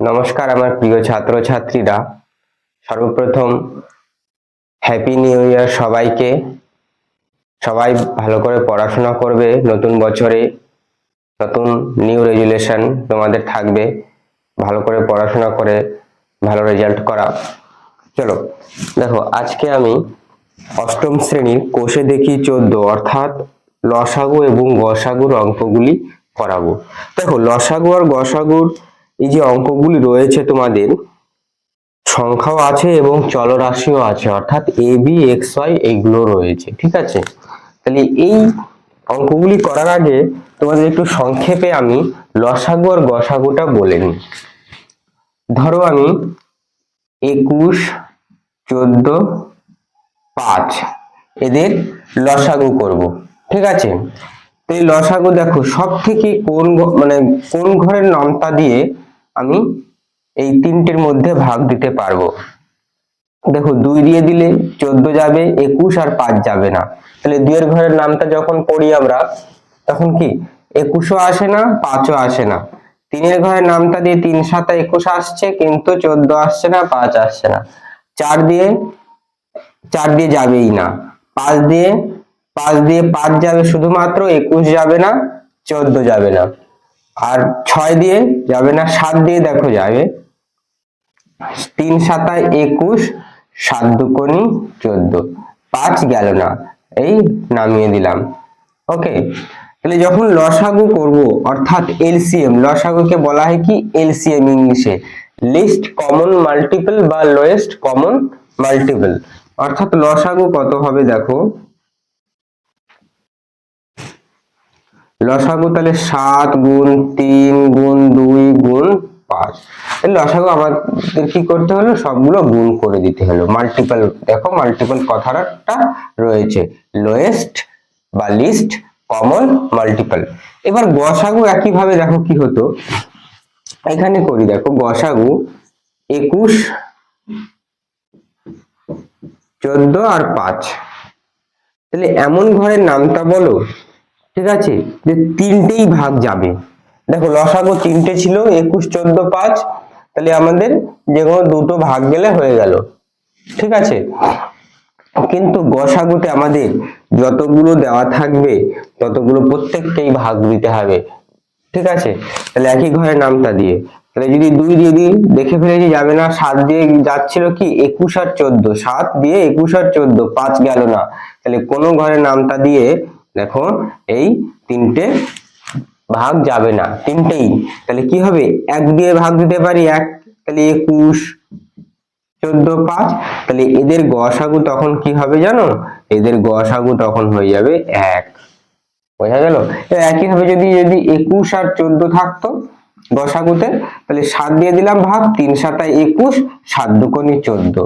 নমস্কার আমার প্রিয় ছাত্রছাত্রীরা। সর্বপ্রথম হ্যাপি নিউ ইয়ার সবাইকে। সবাই ভালো করে পড়াশোনা করবে, নতুন বছরে নতুন নিউ রেজুলেশন তোমাদের থাকবে। ভালো করে পড়াশোনা করে ভালো রেজাল্ট করা। চলো, দেখো, আজকে আমি অষ্টম শ্রেণির কোষে দেখি চোদ্দ, অর্থাৎ লসাগু এবং গসাগুর অঙ্কগুলি করাবো। দেখো, লসাগু আর গসাগুর এই যে অঙ্কগুলি রয়েছে তোমাদের, সংখ্যাও আছে এবং চলরাশিও আছে, অর্থাৎ এ বি এক্স ওয়াই এইগুলো রয়েছে, ঠিক আছে? তাহলে এই অঙ্কগুলি করার আগে তোমাদের একটু সংক্ষেপে আমি লসাগু আর গসাগুটা বলে নিই। ধরো আমি একুশ, চোদ্দ, পাঁচ, এদের লসাগু করব, ঠিক আছে? তো এই লসাগু দেখো সব থেকে কোন মানে কোন ঘরের নামতা দিয়ে আমি এই তিনটের মধ্যে ভাগ দিতে পারব। দেখো, দুই দিয়ে দিলে চোদ্দ যাবে, একুশ আর পাঁচ যাবে না। তাহলে দুইয়ের ঘরের নামটা যখন পড়ি আমরা, তখন কি? একুশও আসে না, পাঁচও আসে না। তিনের ঘরের নামটা দিয়ে তিন সাতা একুশ আসছে, কিন্তু চোদ্দ আসছে না, পাঁচ আসছে না। চার দিয়ে চার দিয়ে যাবেই না। পাঁচ দিয়ে পাঁচ দিয়ে পাঁচ যাবে শুধুমাত্র, একুশ যাবে না, চোদ্দ যাবে না। আর ছয় দিয়ে যাবে না, সাত দিয়ে দেখো যাবে। তিন সাতায় একুশ, সাত দুকোনি, চোদ্দ। পাঁচ গেল না, এই নামিয়ে দিলাম। ওকে, তাহলে যখন লসাগু করব, অর্থাৎ এলসিএম, লসাগুকে বলা হয় কি? এলসিএম ইংলিশে। লিস্ট কমন মাল্টিপল বা লোয়েস্ট কমন মাল্টিপল। অর্থাৎ লসাগু কত হবে দেখো? লসাগু তাহলে সাত গুণ তিন গুণ দুই গুণ পাঁচ। লসাগু আমাদের কি করতে হলো? সবগুলো গুণ করে দিতে হলো। মাল্টিপল দেখো মাল্টিপল কথাটা রয়েছে। লোয়েস্ট বা লিস্ট কমন মাল্টিপল এবার গসাগু একইভাবে দেখো কি হতো? এখানে করি, দেখো গসাগু একুশ, চোদ্দ আর পাঁচ। তাহলে এমন ঘরের নামটা বলো। ঠিক আছে? যে তিনটেই ভাগ যাবে। দেখো, লসাগু তিনটে ছিল, একুশ, চোদ্দ, পাঁচ। তাহলে আমাদের যে কোনো দুটো ভাগ গেলে হয়ে গেল। ঠিক আছে? কিন্তু গসাগুতে আমাদের যতগুলো দেওয়া থাকবে, ততগুলো প্রত্যেকটাই ভাগ দিতে হবে। ঠিক আছে? তাহলে একই ঘরের নামটা দিয়ে। তাহলে যদি দুই দিয়ে দিই, দেখে ফেলেছি, যাবে না। সাত দিয়ে যাচ্ছিল কি? একুশ আর চোদ্দ। সাত দিয়ে একুশ আর চোদ্দ, পাঁচ গেল না। তাহলে কোনো ঘরের নামটা দিয়ে দেখো, এই তিনটে ভাগ যাবে না, তিনটেই। তাহলে কি হবে? এক দিয়ে ভাগ দিতে পারি এক, তাহলে একুশ, চোদ্দ, পাঁচ। তাহলে এদের গসাগু তখন কি হবে জানো? এদের গসাগু তখন হয়ে যাবে এক। বোঝা গেল? একই ভাবে যদি যদি একুশ আর চোদ্দ থাকতো গসাগুতে তাহলে সাত দিয়ে দিলাম ভাগ, তিন সাতায় একুশ, সাত দুকোনি চোদ্দ।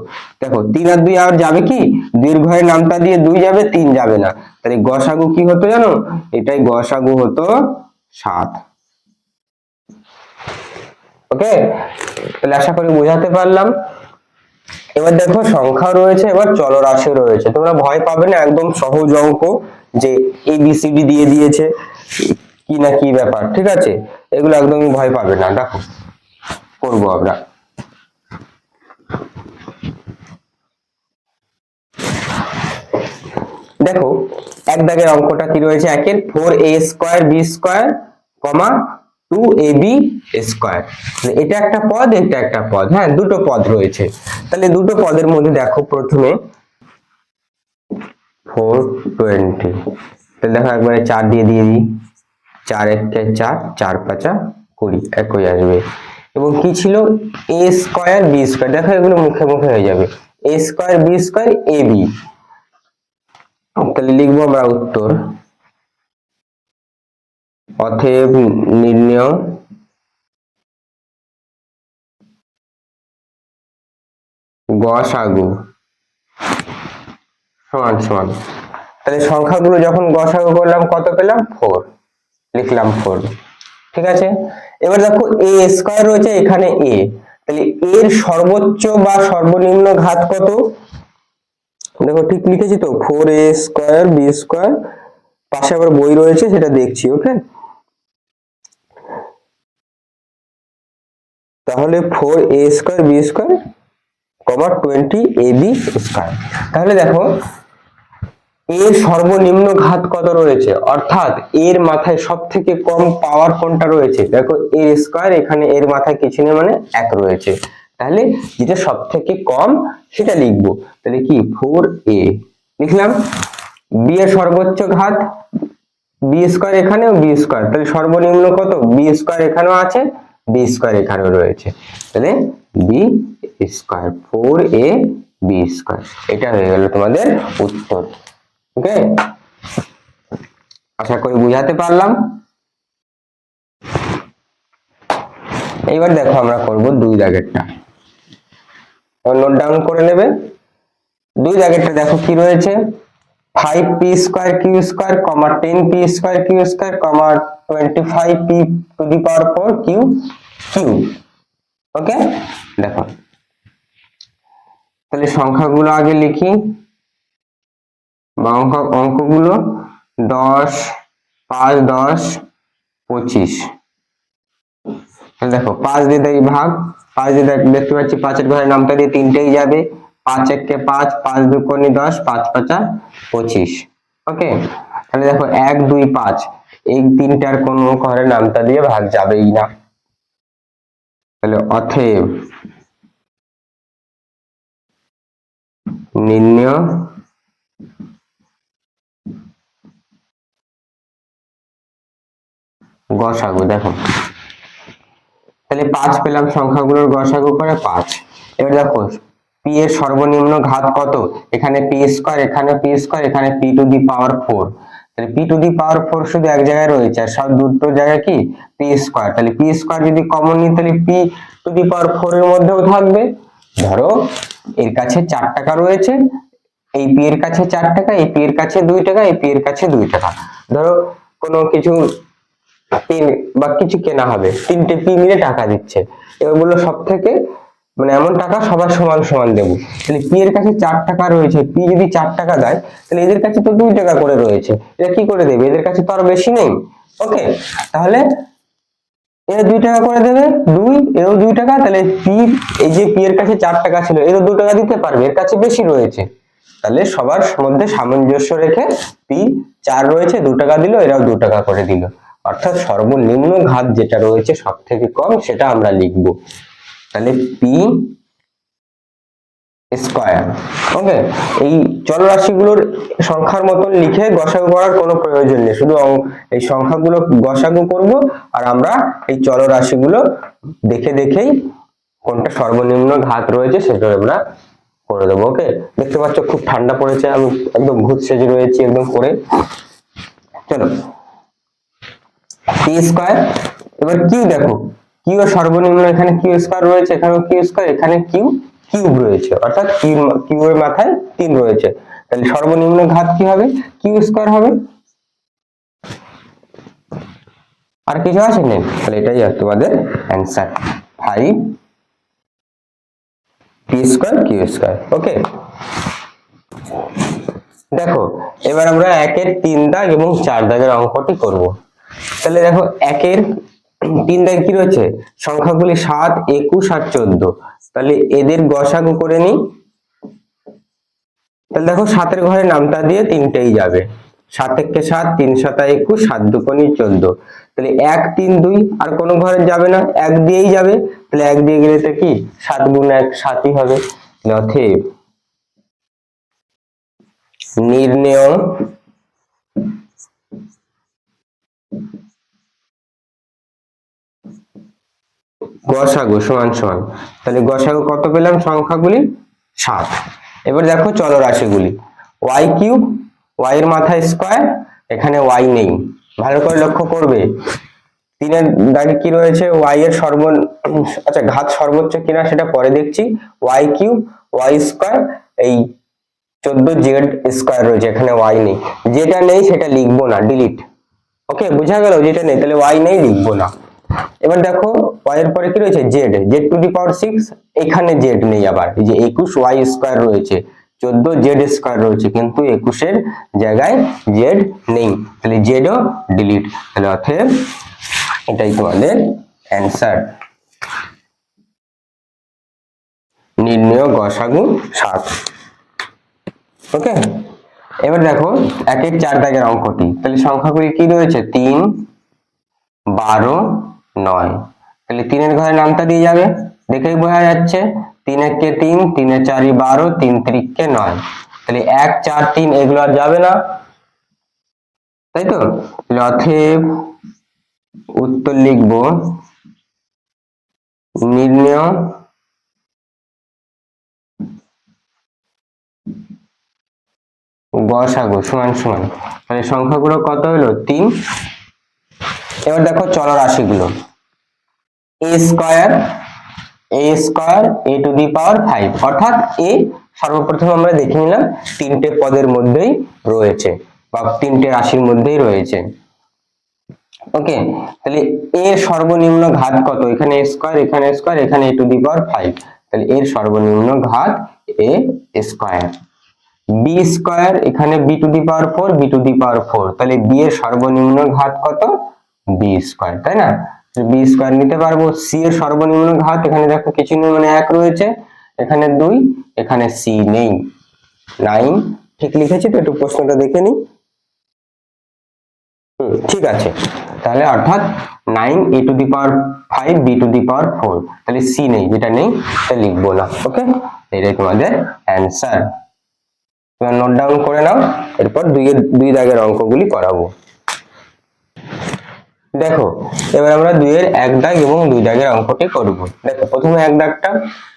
দেখো, তিন আর দুই আর যাবে কি? দুইয়ের নামটা দিয়ে দুই যাবে, তিন যাবে না। তাহলে গসাগু কি হতো জানো? এটাই গসাগু হতো সাত। ওকে? তাহলে আশা করি বোঝাতে পারলাম। এবার দেখো সংখ্যা রয়েছে, এবার চলরাশি রয়েছে। তোমরা ভয় পাবে না, একদম সহজ অঙ্ক যে এ বি দিয়ে দিয়েছে। কি না কি ব্যাপার, ঠিক আছে? এগুলো একদমই ভয় পাবে না, দেখো। করব আমরা। দেখো, এক দাগের অঙ্কটা কি রয়েছে একের? Four A square B square, comma two A B square. এটা একটা পদ, এটা একটা পদ। হ্যাঁ দুটো পদ রয়েছে। তাহলে দুটো পদের মধ্যে দেখো প্রথমে ফোর টোয়েন্টি। তাহলে দেখো একবারে চার দিয়ে দিয়ে দিই। চার একটা চার চার পাঁচা কুড়ি একই আসবে। এবং কি ছিল? এ স্কোয়ার বি স্কোয়ার দেখো এগুলো মুখে মুখে হয়ে যাবে। A square B square A B তাহলে লিখব আমরা উত্তর। অতএব নির্ণয়। গসাগু সমান সমান। তাহলে সংখ্যাগুলো যখন গসাগু করলাম, কত পেলাম? ফোর লিখলাম ফোর ঠিক আছে? এবার দেখো এ স্কোয়ার রয়েছে, এখানে এ তাহলে এর সর্বোচ্চ বা সর্বনিম্ন ঘাত কত? দেখো ঠিক লিখেছি তো four A square B square পাশে আবার বই রয়েছে, সেটা দেখছি ওকে তাহলে four A square B square comma twenty A B square তাহলে দেখো এর সর্বনিম্ন ঘাত কত রয়েছে? অর্থাৎ এর মাথায় সব থেকে কম পাওয়ার কোনটা রয়েছে? দেখো এর স্কোয়ার এখানে এর মাথায় কিছু নেই মানে এক রয়েছে। তাহলে যেটা সব থেকে কম, সেটা লিখব। তাহলে কি? ফোর এ লিখলাম? বি এর সর্বোচ্চ ঘাত বি স্কোয়ার এখানেও বি স্কোয়ার তাহলে সর্বনিম্ন কত? বি স্কোয়ার এখানেও আছে বি স্কোয়ার এখানেও রয়েছে। তাহলে B square four A B square এটা হয়ে গেল তোমাদের উত্তর। ওকে? আশা করি বুঝাতে পারলাম। এইবার দেখো আমরা করব দুই দাগেরটা। নোট ডাউন করে নেবে। দুই দাগেরটা দেখো কি রয়েছে? Five P square Q square comma ten P square Q square comma twenty five P to the power four Q Q okay? দেখো। তাহলে সংখ্যাগুলো আগে লিখি। বা অঙ্ক অঙ্কগুলো দশ, পাঁচ, দশ, পঁচিশ। দেখো, পাঁচ দিয়ে ভাগ, পাঁচ দিয়ে দেখ- দেখতে পাচ্ছি পাঁচের ঘরের নামটা দিয়ে তিনটেই যাবে। পাঁচ এককে পাঁচ পাঁচ দুকোনি দশ, পাঁচ পাঁচা পঁচিশ। ওকে? তাহলে দেখো, এক, দুই, পাঁচ। এই তিনটার কোন ঘরের নামটা দিয়ে ভাগ যাবেই না। তাহলে অথেব নির্ণয় গসাগু দেখো। তাহলে পাঁচ পেলাম সংখ্যাগুলোর গসাগু করে পাঁচ। এবার দেখো পি এর সর্বনিম্ন ঘাত কত? এখানে পি স্কোয়ার এখানে পি স্কোয়ার এখানে P to the power four তাহলে P to the power four শুধু এক জায়গায় রয়েছে, আর সব দুটো জায়গায় কি? পি স্কোয়ার তাহলে পি স্কোয়ার যদি কমন নিই, তাহলে P to the power four এর মধ্যেও থাকবে। ধরো, এর কাছে চার টাকা রয়েছে, এই পি এর কাছে চার টাকা, এই পি এর কাছে দুই টাকা, এই পি এর কাছে দুই টাকা। ধরো, কোনো কিছু পেন বা কিছু কেনা হবে। তিনটে পি মিলে টাকা দিচ্ছে। এগুলো সব থেকে মানে এমন টাকা সবার সমান সমান দেবো। তাহলে পি এর কাছে চার টাকা রয়েছে পি যদি চার টাকা দেয়, তাহলে এদের কাছে তো দুই টাকা করে রয়েছে। এটা কি করে দেবে? এদের কাছে তো আরও বেশি নেই। ওকে তাহলে এরা দুই টাকা করে দেবে, দুই, এরও দুই টাকা, তাহলে পি এই যে পি এর কাছে চার টাকা ছিল এরও দু টাকা দিতে পারবে, এর কাছে বেশি রয়েছে। তাহলে সবার মধ্যে সামঞ্জস্য রেখে পি চার রয়েছে, দু টাকা দিল, এরাও দু টাকা করে দিল। অর্থাৎ সর্বনিম্ন ঘাত যেটা রয়েছে সব থেকে কম, সেটা আমরা লিখব। তাহলে পি স্কয়ার। ওকে? এই চলরাশিগুলোর সংখ্যার মতন লিখে গসাগু করার কোনো প্রয়োজন নেই। শুধু এই সংখ্যাগুলো গসাগু করব আর আমরা এই দেখে দেখেই কোনটা সর্বনিম্ন ঘাত রয়েছে সেটা আমরা করে দেবো। ওকে? দেখতে পাচ্ছ খুব ঠান্ডা পড়েছে, আমি একদম ভূত সেজে রয়েছি একদম করে। চলো। পি স্কয়ার এবার কিউ দেখো। কিউ সর্বনিম্ন এখানে কিউ রয়েছে এখানে কিউ এখানে কিউ কিউব রয়েছে। অর্থাৎ কিউ এর মাথায় তিন রয়েছে। তাহলে সর্বনিম্ন ঘাত কি হবে? কিউ হবে। আর কিছু আছে নেই? তাহলে এটাই তোমাদের answer five P square Q square okay দেখো, এবার আমরা একের তিন দাগ এবং চার দাগের অঙ্কটি করব। তাহলে দেখো একের তিন দাগ কি রয়েছে? সংখ্যাগুলি সাত, একুশ আর চোদ্দ। তাহলে এদের গসাগু করে নিই। তাহলে দেখো সাতের ঘরে নামটা দিয়ে তিনটেই যাবে। সাত একে সাত, তিন সাতা একুশ, সাত দুকোনি চোদ্দ। তাহলে এক, তিন, দুই আর কোনো ঘরে যাবে না। এক দিয়েই যাবে। তাহলে এক দিয়ে গেলে তো কি? সাত গুণ এক, সাতই হবে। অতএব নির্ণয় গসাগু, সমান সমান। তাহলে গসাগু কত পেলাম? সংখ্যাগুলি সাত। এবার দেখো চলরাশিগুলি। ওয়াই কিউব ওয়াই এর মাথায় স্কোয়ার এখানে ওয়াই নেই। ভালো করে লক্ষ্য করবে। তিনের দাগে কি রয়েছে? ওয়াই এর সর্ব আচ্ছা ঘাত সর্বোচ্চ কিনা সেটা পরে দেখছি। ওয়াই কিউব ওয়াই স্কোয়ার এই চোদ্দ জেড স্কোয়ার রয়েছে, এখানে ওয়াই নেই। যেটা নেই সেটা লিখব না ডিলিট ওকে বোঝা গেল যেটা নেই, তাহলে ওয়াই নেই, লিখব না। এবার দেখো ওয়াই এর পরে কি রয়েছে? Z Z to the power six এখানে জেড নেই আবার। এই যে একুশ ওয়াই স্কোয়ার রয়েছে। চোদ্দ জেড স্কোয়ার রয়েছে, কিন্তু একুশের জায়গায় জেড নেই। তাহলে জেডও ডিলিট তাহলে অতএব এটাই তোমাদের অ্যান্সার নির্ণয় গসাগু সাত। ওকে এবার দেখো, একের চার দাগের অঙ্কটি। তাহলে সংখ্যাগুলি কি রয়েছে? তিন, বারো নয়। তাহলে তিনের ঘরে নামটা দিয়ে যাবে। দেখেই বোঝা যাচ্ছে, তিন একে তিন, তিনে চারি বারো, তিন ত্রিককে নয়। তাহলে এক, চার, তিন, এগুলো আর যাবে না। তাই তো? অথেব উত্তর লিখব, নির্ণয় গসাগু, সমান সমান। তাহলে সংখ্যাগুলো কত হলো? তিন। এবার দেখো চলরাশিগুলো। A square A square A to the power five অর্থাৎ এ সর্বপ্রথম আমরা দেখে নিলাম তিনটে পদের মধ্যেই রয়েছে বা তিনটে রাশির মধ্যেই রয়েছে। ওকে, তাহলে এ সর্বনিম্ন ঘাত কত? এখানে স্কয়ার এখানে স্কয়ার এখানে এ টু দি পাওয়ার ফাইভ তাহলে এর সর্বনিম্ন ঘাত এ স্কয়ার বি স্কয়ার এখানে B to the power four B to the power four তাহলে বি এর সর্বনিম্ন ঘাত কত? বি স্কয়ার তাই না? বি স্কয়ার নিতে পারব। সি এর সর্বনিম্ন ঘাত এখানে দেখো কিছু নেই মানে এক রয়েছে এখানে দুই এখানে সি নেই। নাইন ঠিক লিখেছি তো? একটু প্রশ্নটা দেখে হুম, ঠিক আছে। তাহলে অর্থাৎ nine A to the power five B to the power four তাহলে সি নেই যেটা নেই সেটা লিখব না ওকে এটাই তোমাদের অ্যান্সার নোট ডাউন করে নাও এরপর দুই দুই দাগের অঙ্কগুলি করাবো। দেখো, এবার আমরা দুইয়ের এক দাগ এবং দুই দাগের অঙ্কটি করব। দেখো, প্রথমে এক দাগটা,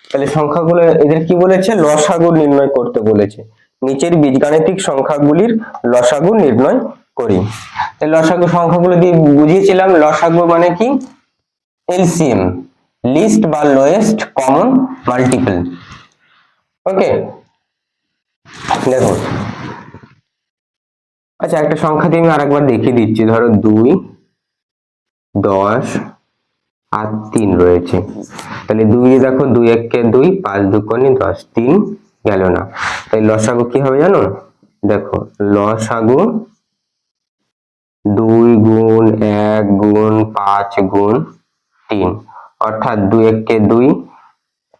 তাহলে সংখ্যাগুলো এদের কি বলেছে? লসাগু নির্ণয় করতে বলেছে। নিচের বীজগাণিতিক সংখ্যাগুলির লসাগু নির্ণয় করি। তাহলে লসাগু সংখ্যাগুলো দিয়ে বুঝিয়েছিলাম, লসাগু মানে কি? এলসিএম, লিস্ট বা লোয়েস্ট কমন মাল্টিপল। ওকে? দেখো। আচ্ছা একটা সংখ্যা দিয়ে আমি আরেকবার দেখিয়ে দিচ্ছি। ধরো দুই দশ আর তিন রয়েছে। তাহলে দুই দেখো, দুই এককে দুই, পাঁচ দুকোনি দশ, তিন গেল না। তাই লসাগু কি হবে জানো? দেখো, লসাগু দুই গুণ এক গুণ পাঁচ গুণ তিন। অর্থাৎ দুই এককে দুই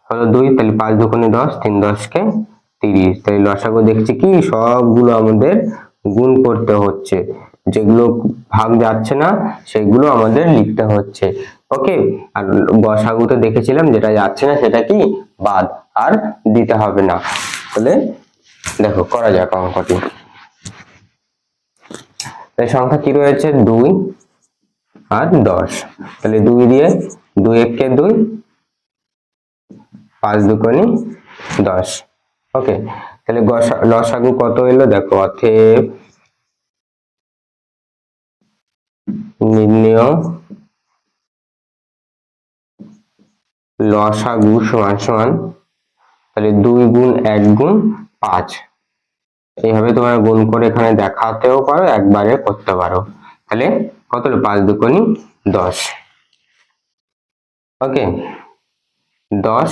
হলো দুই, তাহলে পাঁচ দুকোনি দশ, তিন দশকে তিরিশ। তাই লসাগু দেখছি কি? সবগুলো আমাদের গুণ করতে হচ্ছে। যেগুলো ভাগ যাচ্ছে না, সেগুলো আমাদের লিখতে হচ্ছে। ওকে আর গসাগুতে দেখেছিলাম যেটা যাচ্ছে না, সেটা কি? বাদ, আর দিতে হবে না। তাহলে দেখো, করা যাক অঙ্কটি। সংখ্যা কি রয়েছে? দুই আর দশ। তাহলে দুই দিয়ে দুই এককে দুই, পাঁচ দুকোনি দশ। ওকে তাহলে লসাগু কত এলো? দেখো, অথেব নির্ণয় লসাগু সমান সমান তাহলে দুই গুণ এক গুণ পাঁচ। এইভাবে তোমরা গুণ করে এখানে দেখাতেও পারো, একবারে করতে পারো। তাহলে কত পাঁচ দুকোনি দশ। ওকে দশ।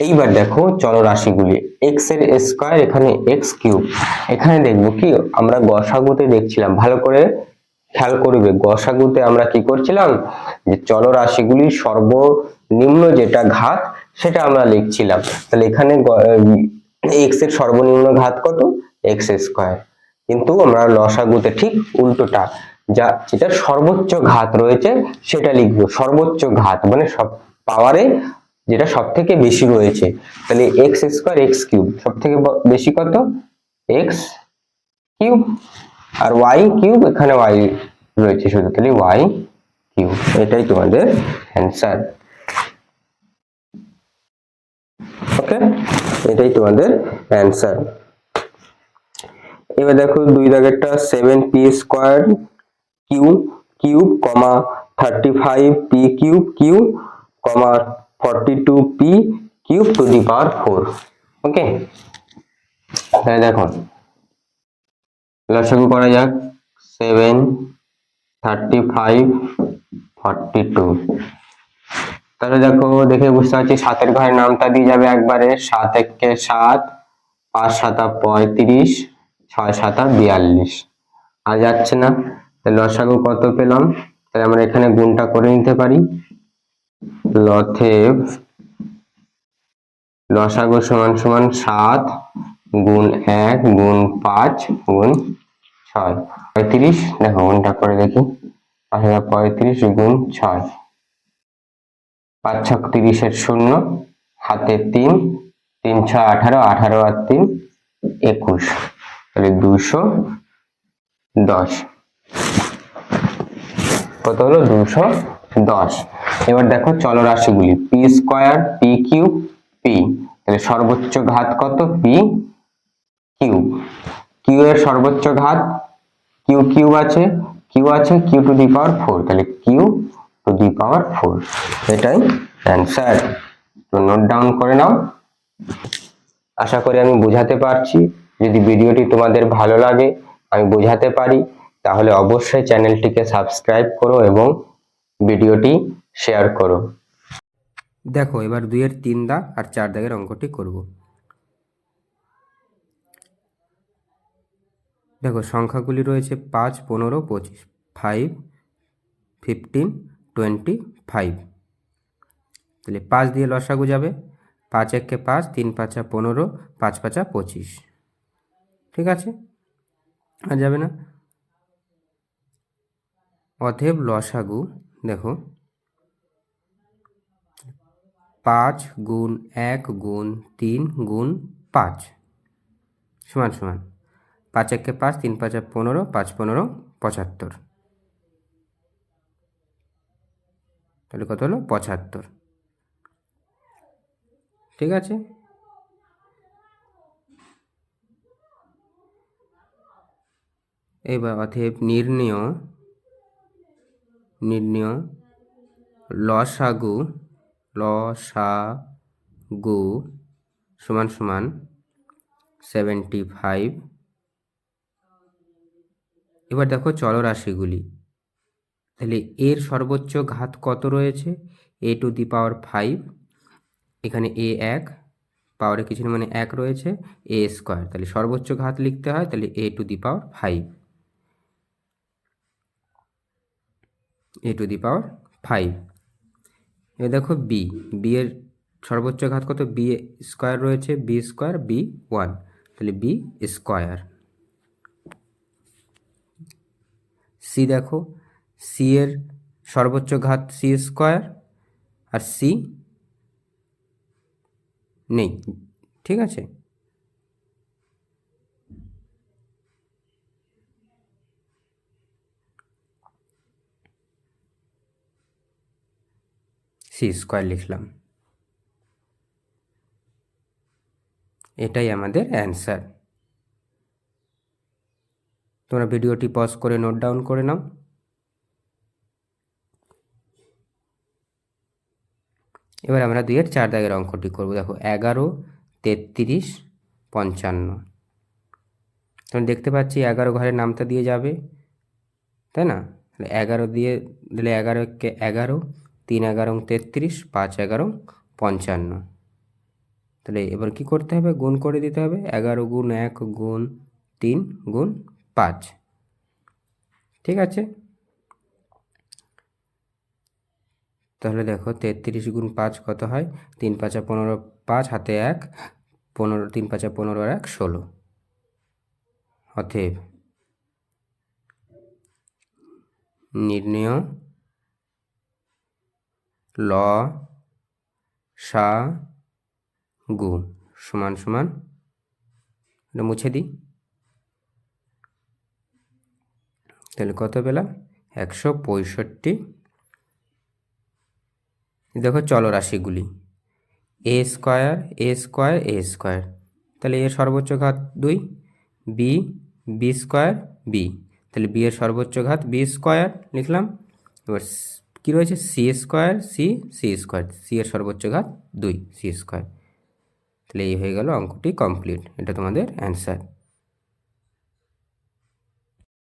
এইবার দেখো চলরাশিগুলি। এক্সের স্কয়ার এখানে এক্স কিউব এখানে দেখব কি? আমরা গসাগুতে দেখছিলাম। ভালো করে খেয়াল করবে। গসাগুতে আমরা কি করছিলাম? যে চলরাশিগুলির সর্বনিম্ন যেটা ঘাত, সেটা আমরা লিখছিলাম। তাহলে এখানে এক্সের সর্বনিম্ন ঘাত কত? এক্স স্কয়ার কিন্তু আমরা লসাগুতে ঠিক উল্টোটা, যা, যেটা সর্বোচ্চ ঘাত রয়েছে, সেটা লিখব। সর্বোচ্চ ঘাত মানে সব পাওয়ারে যেটা সব থেকে বেশি রয়েছে। তাহলে এক্স স্কোয়ার এক্স কিউব সব থেকে বেশি কত? এক্স কিউব আর ওয়াই কিউব এখানে ওয়াই রয়েছে শুধু, তাহলে ওয়াই কিউব এটাই তোমাদের অ্যান্সার ওকে এটাই তোমাদের অ্যান্সার এবার দেখো, দুই দাগেরটা seven P square Q cube comma thirty five P cube Q comma forty two P cube to the power four okay তাহলে দেখো লসাগু করা যাক। Seven thirty five forty two তাহলে দেখো, দেখে বুঝতে পারছি সাতের ঘরের নামটা দিয়ে যাবে একবারে। সাত একে সাত, পাঁচ সাতা পঁয়ত্রিশ, ছয় সাতা বিয়াল্লিশ। আর যাচ্ছে না। তাহলে লসাগু কত পেলাম? তাহলে আমরা এখানে গুণটা করে নিতে পারি। লথেব লসাগু সমান সমান সাত, গুণ এক, গুণ পাঁচ, গুণ ছয় পঁয়ত্রিশ, দেখো গুণটা করে দেখি। পাঁচ পঁয়ত্রিশ গুণ ছয়। পাঁচ ছক তিরিশের শূন্য, হাতে তিন তিন ছয় আঠারো আঠারো আর তিন, একুশ। তাহলে দুশো দশ। কত হলো? দুশো দশ। এবার দেখো চলরাশিগুলি P square, P cube, P. তাহলে সর্বোচ্চ ঘাত কত? P cube. কিউ এর সর্বোচ্চ ঘাত কিউ কিউব আছে, কিউ আছে, Q to the power four, তাহলে Q to the power four, এটাই অ্যান্সার। তো নোট ডাউন করে নাও। আশা করি আমি বোঝাতে পারছি। যদি ভিডিওটি তোমাদের ভালো লাগে, আমি বোঝাতে পারি। তাহলে অবশ্যই চ্যানেলটিকে সাবস্ক্রাইব করো এবং ভিডিওটি শেয়ার করো। দেখো, এবার দুইয়ের তিন দাগ আর চার দাগের অঙ্কটি করব। দেখো, সংখ্যাগুলি রয়েছে পাঁচ, পনেরো, পঁচিশ ফাইভ ফিফটিন টোয়েন্টি ফাইভ তাহলে পাঁচ দিয়ে লসাগু যাবে। পাঁচ একে পাঁচ, তিন পাঁচা পনেরো, পাঁচ পাঁচা পঁচিশ। ঠিক আছে? আর যাবে না? অতএব লসাগু, দেখো, পাঁচ গুণ এক গুণ তিন গুণ পাঁচ। সমান সমান। পাঁচ একে পাঁচ, তিন পাঁচে পনেরো, পাঁচ পনেরো পঁচাত্তর। তাহলে কত হলো? পঁচাত্তর। ঠিক আছে? এবার অতএব নির্ণয় নির্ণয়, লসাগু লসাগু সমান সমান সেভেন্টি ফাইভ এবার দেখো চলরাশিগুলি। তাহলে এর সর্বোচ্চ ঘাত কত রয়েছে? এ টু দি পাওয়ার ফাইভ এখানে এ এক পাওয়ারে কিছু মানে এক রয়েছে এ স্কোয়ার তাহলে সর্বোচ্চ ঘাত লিখতে হয়, তাহলে A to the power five A to the power five এবার দেখো বি বি এর সর্বোচ্চ ঘাত কত? বি স্কোয়ার রয়েছে বি স্কোয়ার বি ওয়ান তাহলে বি স্কোয়ার সি দেখো সি এর সর্বোচ্চ ঘাত সি স্কোয়ার আর সি নেই, ঠিক আছে? সি স্কোয়ার লিখলাম। এটাই আমাদের অ্যান্সার তোমরা ভিডিওটি পজ করে নোট ডাউন করে নাও। এবার আমরা দুইয়ের চার দাগের অঙ্কটি করব। দেখো, এগারো, তেত্রিশ, পঞ্চান্ন। তোমরা দেখতে পাচ্ছি এগারো ঘরের নামটা দিয়ে যাবে, তাই না? তাহলে এগারো দিয়ে দিলে এগারোকে এগারো, তিন এগারো তেত্রিশ, পাঁচ এগারো পঞ্চান্ন। তাহলে এবার কি করতে হবে? গুণ করে দিতে হবে। এগারো গুণ এক গুণ তিন গুণ পাঁচ। ঠিক আছে? তাহলে দেখো তেত্রিশ গুণ পাঁচ কত হয়? তিন পাঁচা পনেরো, পাঁচ হাতে এক, পনেরো, তিন পাঁচা পনেরো এক, ষোলো। অতএব নির্ণয় ল, সা, গু, সমান সমান, এটা মুছে দিই। তাহলে কত পেলাম? একশো পঁয়ষট্টি। দেখো চলরাশিগুলি A square A square A square. তাহলে এর সর্বোচ্চ ঘাত দুই, বি বি স্কোয়ার, বি। তাহলে বি এর সর্বোচ্চ ঘাত বি স্কোয়ার লিখলাম। এবার কী রয়েছে? C square, C C square. C এর সর্বোচ্চ ঘাত দুই, সি স্কোয়ার। তাহলে এই হয়ে গেল অঙ্কটি কমপ্লিট। এটা তোমাদের অ্যান্সার।